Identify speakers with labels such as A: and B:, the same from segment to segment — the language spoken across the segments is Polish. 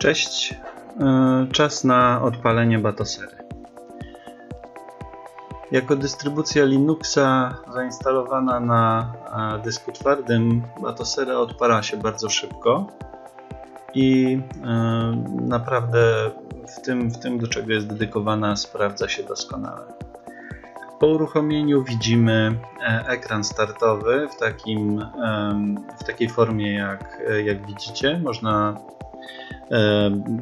A: Cześć. E, Czas na odpalenie Batosery. Jako dystrybucja Linuxa zainstalowana na e, dysku twardym, Batosera odpala się bardzo szybko i e, naprawdę w tym, w tym, do czego jest dedykowana, sprawdza się doskonale. Po uruchomieniu widzimy ekran startowy w, takim, w takiej formie, jak, jak widzicie. Można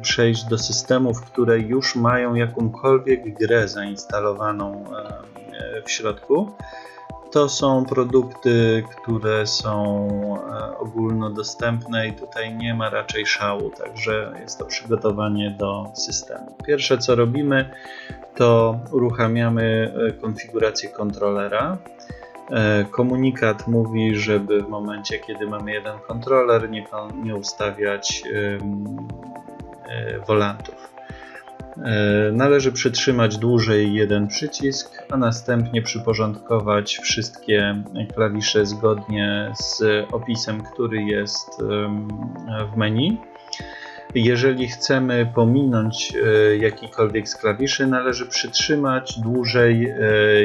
A: przejść do systemów, które już mają jakąkolwiek grę zainstalowaną e, w środku. To są produkty, które są e, ogólnodostępne i tutaj nie ma raczej szału, także jest to przygotowanie do systemu. Pierwsze co robimy, to uruchamiamy e, konfigurację kontrolera. Komunikat mówi, żeby w momencie, kiedy mamy jeden kontroler, nie, nie ustawiać wolantów. E, Należy przytrzymać dłużej jeden przycisk, a następnie przyporządkować wszystkie klawisze zgodnie z opisem, który jest w menu. Jeżeli chcemy pominąć e, jakikolwiek z klawiszy, należy przytrzymać dłużej e,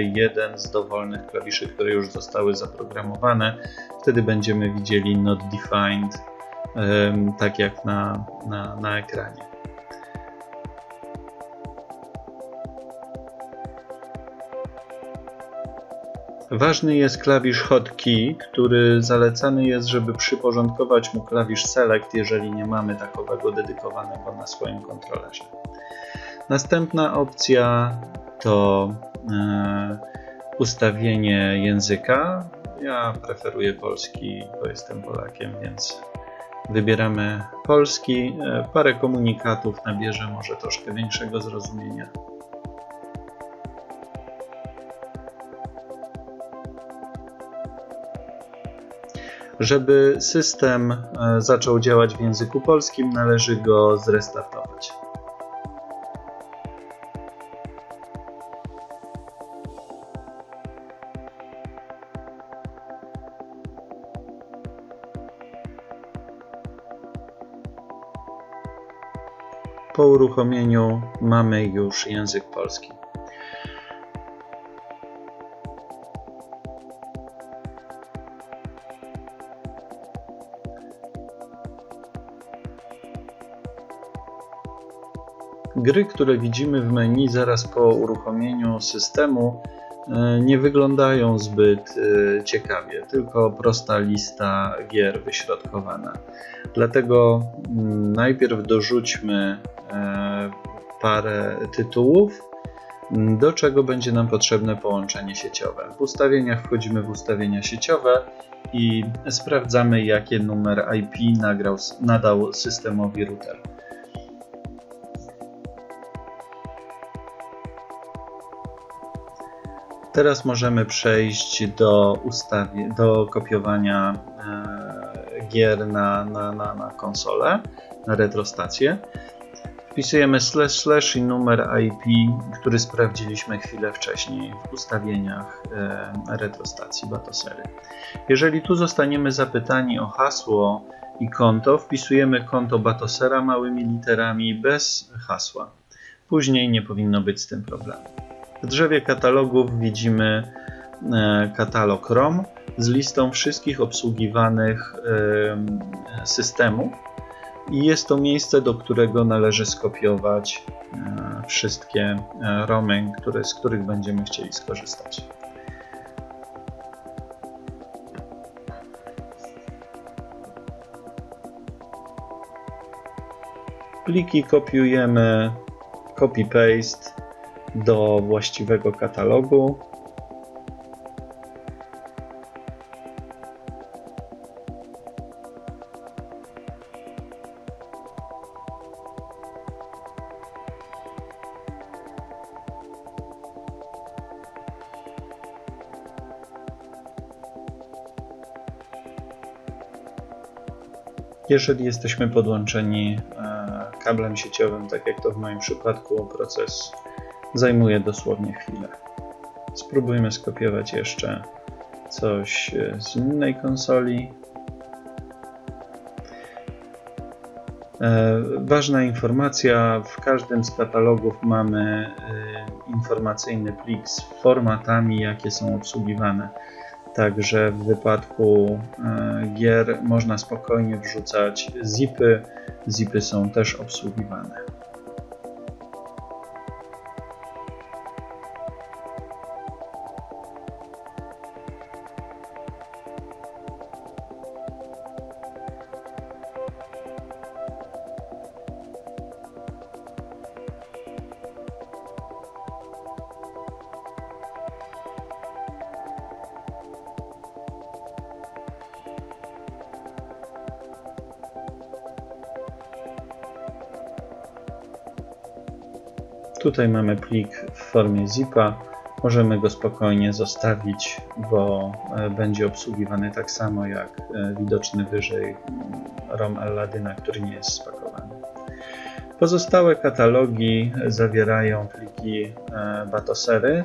A: jeden z dowolnych klawiszy, które już zostały zaprogramowane. Wtedy będziemy widzieli not defined, tak jak na, na, na ekranie. Ważny jest klawisz hotkey, który zalecany jest, żeby przyporządkować mu klawisz select, jeżeli nie mamy takowego dedykowanego na swoim kontrolerze. Następna opcja to e, ustawienie języka. Ja preferuję polski, bo jestem Polakiem, więc wybieramy polski. E, parę komunikatów nabierze może troszkę większego zrozumienia. Żeby system e, zaczął działać w języku polskim, należy go zrestartować. Po uruchomieniu mamy już język polski. Gry, które widzimy w menu zaraz po uruchomieniu systemu, nie wyglądają zbyt e, ciekawie, tylko prosta lista gier wyśrodkowana. Dlatego mm, najpierw dorzućmy e, parę tytułów, m, do czego będzie nam potrzebne połączenie sieciowe. W ustawieniach wchodzimy w ustawienia sieciowe i sprawdzamy, jakie numer IP nagrał, nadał systemowi router. Teraz możemy przejść do, ustawie, do kopiowania e, gier na, na, na, na konsolę, na retrostację. Wpisujemy slash slash i numer IP, który sprawdziliśmy chwilę wcześniej w ustawieniach e, retrostacji Batosery. Jeżeli tu zostaniemy zapytani o hasło i konto, wpisujemy konto Batosera małymi literami bez hasła. Później nie powinno być z tym problemu. W drzewie katalogów widzimy e, katalog ROM z listą wszystkich obsługiwanych e, systemów i jest to miejsce, do którego należy skopiować e, wszystkie ROMy, które, z których będziemy chcieli skorzystać. Pliki kopiujemy copy-paste do właściwego katalogu. Jeżeli jesteśmy podłączeni e, kablem sieciowym, tak jak to w moim przypadku, proces zajmuje dosłownie chwilę. Spróbujmy skopiować jeszcze coś z innej konsoli. E, ważna informacja, w każdym z katalogów mamy e, informacyjny plik z formatami, jakie są obsługiwane. Także w wypadku e, gier można spokojnie wrzucać zipy. Zipy są też obsługiwane. Tutaj mamy plik w formie zipa. Możemy go spokojnie zostawić, bo e, będzie obsługiwany tak samo jak e, widoczny wyżej ROM Aladyna, który nie jest spakowany. Pozostałe katalogi zawierają pliki e, Batosery.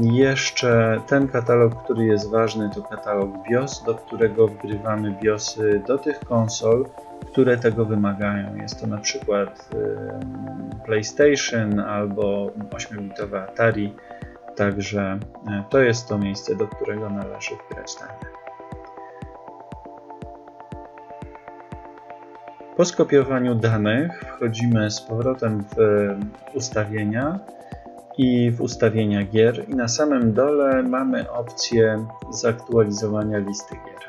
A: Jeszcze ten katalog, który jest ważny, to katalog BIOS, do którego wgrywamy BIOSy do tych konsol, które tego wymagają. Jest to na przykład PlayStation albo 8-bitowe Atari, także e, to jest to miejsce, do którego należy wgrać dane. Po skopiowaniu danych wchodzimy z powrotem w ustawienia i w ustawienia gier i na samym dole mamy opcję zaktualizowania listy gier.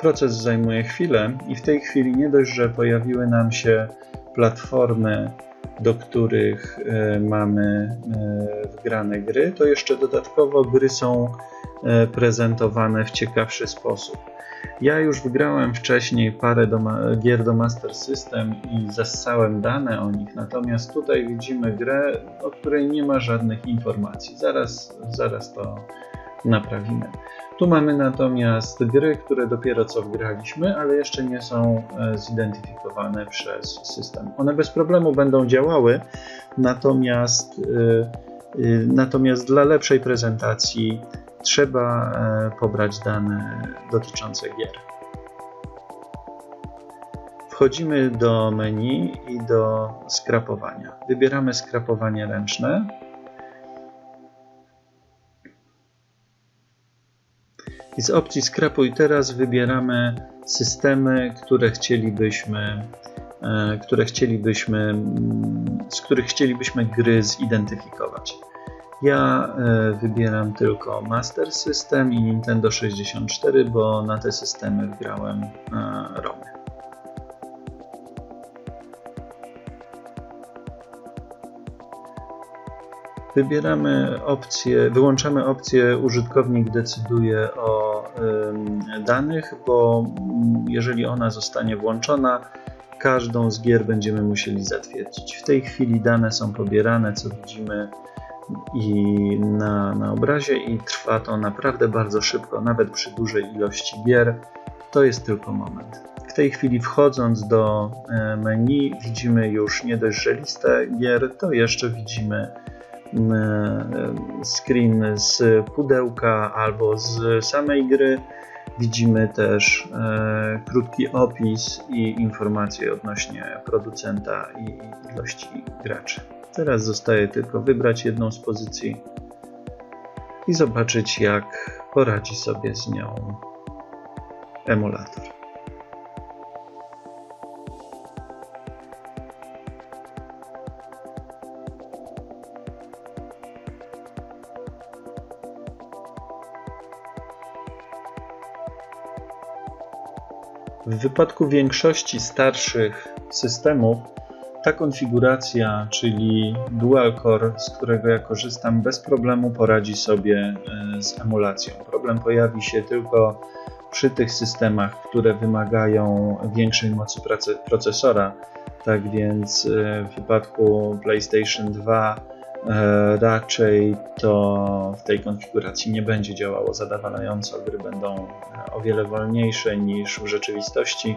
A: Proces zajmuje chwilę i w tej chwili nie dość, że pojawiły nam się platformy, do których e, mamy e, wgrane gry, to jeszcze dodatkowo gry są prezentowane w ciekawszy sposób. Ja już wygrałem wcześniej parę do, gier do Master System i zassałem dane o nich, natomiast tutaj widzimy grę, o której nie ma żadnych informacji. Zaraz, zaraz to naprawimy. Tu mamy natomiast gry, które dopiero co wgraliśmy, ale jeszcze nie są e, zidentyfikowane przez system. One bez problemu będą działały, natomiast, e, e, natomiast dla lepszej prezentacji trzeba pobrać dane dotyczące gier. Wchodzimy do menu i do skrapowania. Wybieramy skrapowanie ręczne. I z opcji Scrapuj teraz wybieramy systemy, które chcielibyśmy, e, które chcielibyśmy, mm, z których chcielibyśmy gry zidentyfikować. Ja e, wybieram tylko Master System i Nintendo 64, bo na te systemy wgrałem e, ROMy. Wybieramy opcję, wyłączamy opcję użytkownik decyduje o danych, bo jeżeli ona zostanie włączona, każdą z gier będziemy musieli zatwierdzić. W tej chwili dane są pobierane, co widzimy i na, na obrazie i trwa to naprawdę bardzo szybko, nawet przy dużej ilości gier. To jest tylko moment. W tej chwili wchodząc do e, menu widzimy już nie dość, że listę gier, to jeszcze widzimy screen z pudełka albo z samej gry. Widzimy też e, krótki opis i informacje odnośnie producenta i ilości graczy. Teraz zostaje tylko wybrać jedną z pozycji i zobaczyć, jak poradzi sobie z nią emulator. W wypadku większości starszych systemów ta konfiguracja, czyli dual core, z którego ja korzystam, bez problemu poradzi sobie e, z emulacją. Problem pojawi się tylko przy tych systemach, które wymagają większej mocy procesora. Tak więc e, w wypadku PlayStation 2 E, raczej to w tej konfiguracji nie będzie działało zadawalająco. Gry będą o wiele wolniejsze niż w rzeczywistości.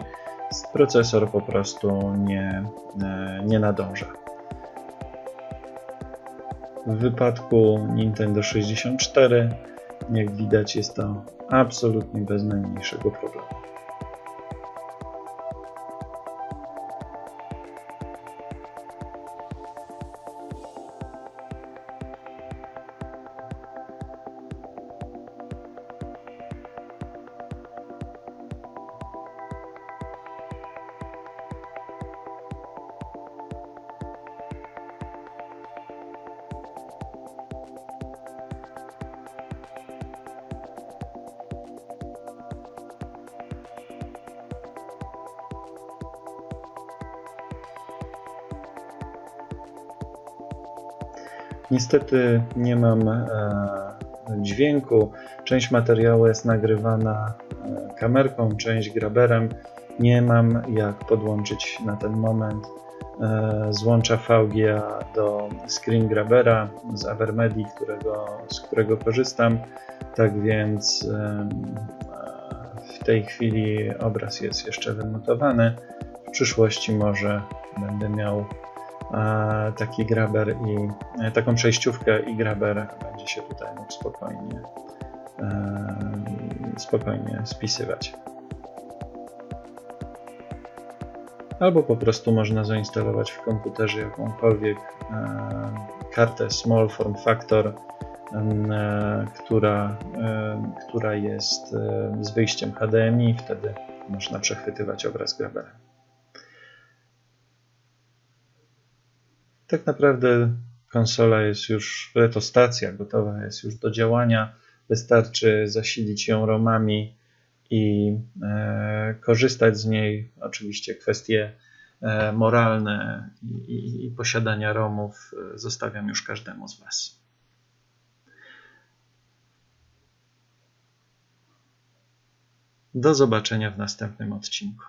A: Procesor po prostu nie, e, nie nadąża. W wypadku Nintendo 64, jak widać, jest to absolutnie bez najmniejszego problemu. Niestety nie mam e, dźwięku. Część materiału jest nagrywana e, kamerką, część graberem. Nie mam jak podłączyć na ten moment e, złącza VGA do screen grabera z Avermedi, którego, z którego korzystam. Tak więc e, w tej chwili obraz jest jeszcze wymutowany. W przyszłości może będę miał taki graber i e, taką przejściówkę i graber będzie się tutaj mógł spokojnie, e, spokojnie spisywać. Albo po prostu można zainstalować w komputerze jakąkolwiek e, kartę Small Form Factor, która, która jest z wyjściem HDMI, wtedy można przechwytywać obraz graberem. Tak naprawdę konsola jest już, retostacja gotowa jest już do działania. Wystarczy zasilić ją ROMami i e, korzystać z niej. Oczywiście kwestie e, moralne i, i, i posiadania ROMów e, zostawiam już każdemu z Was. Do zobaczenia w następnym odcinku.